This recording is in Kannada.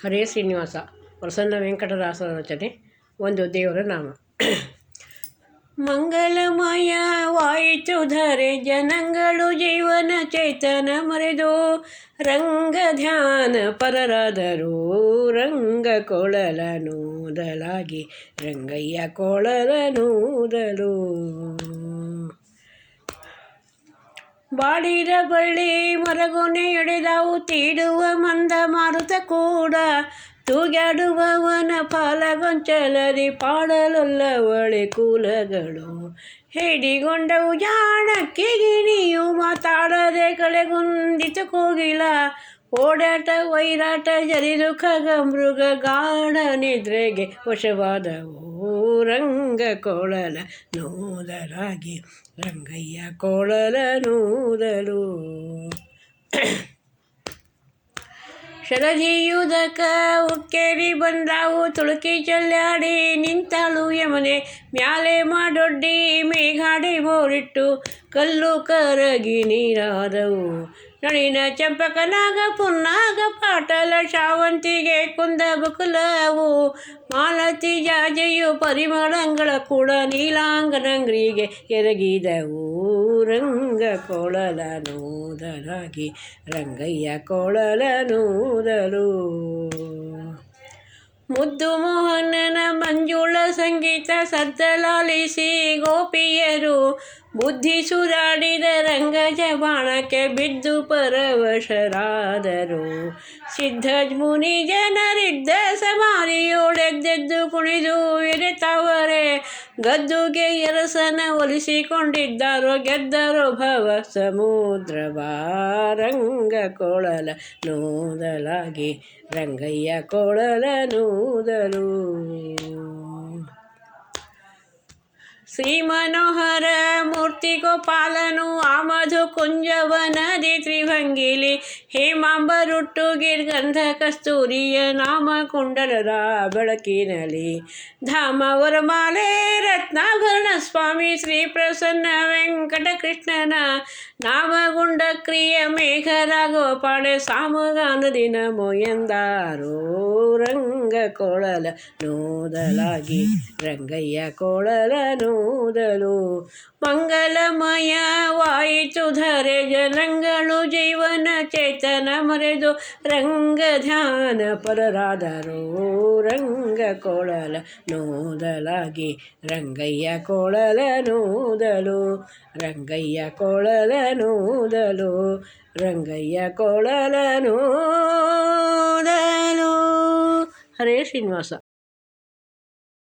ಹರೇ ಶ್ರೀನಿವಾಸ, ಪ್ರಸನ್ನ ವೆಂಕಟದಾಸರ ರಚನೆ ಒಂದು ದೇವರ ನಾಮ. ಮಂಗಲಮಯವಾಯಿತು ಧರೆ ಜನಗಳು ಜೀವನ ಚೇತನ ಮರೆದು ರಂಗ ಧ್ಯಾನ ಪರರಾದರು ರಂಗ ಕೊಳಲ ನೂದಲಾಗಿ ರಂಗಯ್ಯ ಕೊಳಲ ನೂದಲು ಬಾಡಿದ ಬಳ್ಳಿ ಮರಗೊನೆ ಎಡೆದಾವು ತೀಡುವ ಮಂದ ಮಾರುತ ಕೂಡ. ತೂಗಾಡುವವನ ಪಾಲಗೊಂಚಲರಿ ಪಾಡಲೊಲ್ಲವಳೆ ಕೂಲಗಳು. ಹಿಡಿಗೊಂಡವು, ಜಾಣಕ್ಕೆ ಗಿಣಿಯು ಮಾತಾಡದೆ ಕಳೆಗುಂದಿತು ಕೋಗಿಲ. ಓಡಾಟ, ವೈರಾಟ ಜರಿದು ಖಗ ಮೃಗ ಗಾಢ ನಿದ್ರೆಗೆ ವಶವಾದವು. ರಂಗ ಕೊಳಲ ನೂದರಾಗಿ ರಂಗಯ್ಯ ಕೊಳಲ ನೂದಲು. ಶರದಿಯುದಕ ಉಕ್ಕೇರಿ ಬಂದಾವು, ತುಳುಕಿ ಚಲ್ಲಾಡಿ ನಿಂತಾಳು ಯಮನೆ, ಮ್ಯಾಲೆ ಮಾಡೊಡ್ಡಿ ಮೇಘಾಡಿ ಬೋರಿಟ್ಟು ಕಲ್ಲು ಕರಗಿ ನೀರಾದವು. ನಳಿನ ಚಂಪಕನಾಗ ಪುನ್ನಾಗ ಪಾಟಲ ಶಾವಂತಿಗೆ ಕುಂದ ಬುಕುಲವು. ಮಾಲತಿ ಜಾಜೆಯು ಪರಿಮಳಂಗಳ ಕೂಡ ನೀಲಾಂಗನಂಗ್ರಿಗೆ ಎರಗಿದವು. ರಂಗ ಕೊಳಲ ನೂದಲಾಗಿ ರಂಗಯ್ಯ ಕೊಳಲ ನೂದಲು ಮುದ್ದು ಮೋಹನನ ಮಂಜುಳ ಸಂಗೀತ ಸದ್ದಲಾಲಿಸಿ ಗೋಪಿಯರು. ಬುದ್ಧಿ ಸುರಾಡಿದ ರಂಗಜ ಬಾಣಕ್ಕೆ ಬಿದ್ದು ಪರವಶರಾದರು. ಸಿದ್ಧ ಮುನಿ ಜನರಿದ್ದ ಸಮಾರಿಯೋಳೆದ್ದೆದ್ದು ಕುಣಿದು ಇರಿತವರೆ, ಗದ್ದುಗೆ ಎರಸನ ಒಲಿಸಿಕೊಂಡಿದ್ದಾರೋ, ಗೆದ್ದರು ಭವ ಸಮುದ್ರ ರಂಗ ಕೊಳಲ ನೂದಲಾಗಿ, ರಂಗಯ್ಯ ಕೊಳಲ ನೂದಲು. ಶ್ರೀ ಮನೋಹರ ಮೂರ್ತಿ ಗೋಪಾಲನು ಆಮಧು ಕುಂಜವನದಿ ತ್ರಿಭಂಗಿಲಿ ಹೇಮಾಂಬರುಟ್ಟು ಗಿರ್ಗಂಧ ಕಸ್ತೂರಿಯ ನಾಮ ಕುಂಡಲದ ಬೆಳಕಿನಲಿ ಧಾಮ ವರಮಾಲೆ ರತ್ನಾಭರಣ ಸ್ವಾಮಿ ಶ್ರೀ ಪ್ರಸನ್ನ ವೆಂಕಟಕೃಷ್ಣನ ನಾಮಗುಂಡ ಕ್ರಿಯ ಮೇಘರಾಘವ ಪಾಡೆ ಸಾಮಗಾನದಿ ನಮೋ ಎಂದಾರೋ ರಂಗ ಕೊಳಲ ನೋದಲಾಗಿ ರಂಗಯ್ಯ ಕೊಳಲ ನೂದಲು ಮಂಗಲಮಯವಾಯಿತು ಧರೆ ಜನಗಳು ಜೀವನ ಚೇತನ ಮರೆದು ರಂಗ ಧ್ಯಾನ ಪರರಾದರು. ರಂಗ ಕೊಳಲ ನೂದಲಾಗಿ, ರಂಗಯ್ಯ ಕೊಳಲ ನೂದಲು, ರಂಗಯ್ಯ ಕೊಳಲ ನೂದಲು, ರಂಗಯ್ಯ ಕೊಳಲ ನೋದಲು. ಹರೇ ಶ್ರೀನಿವಾಸ.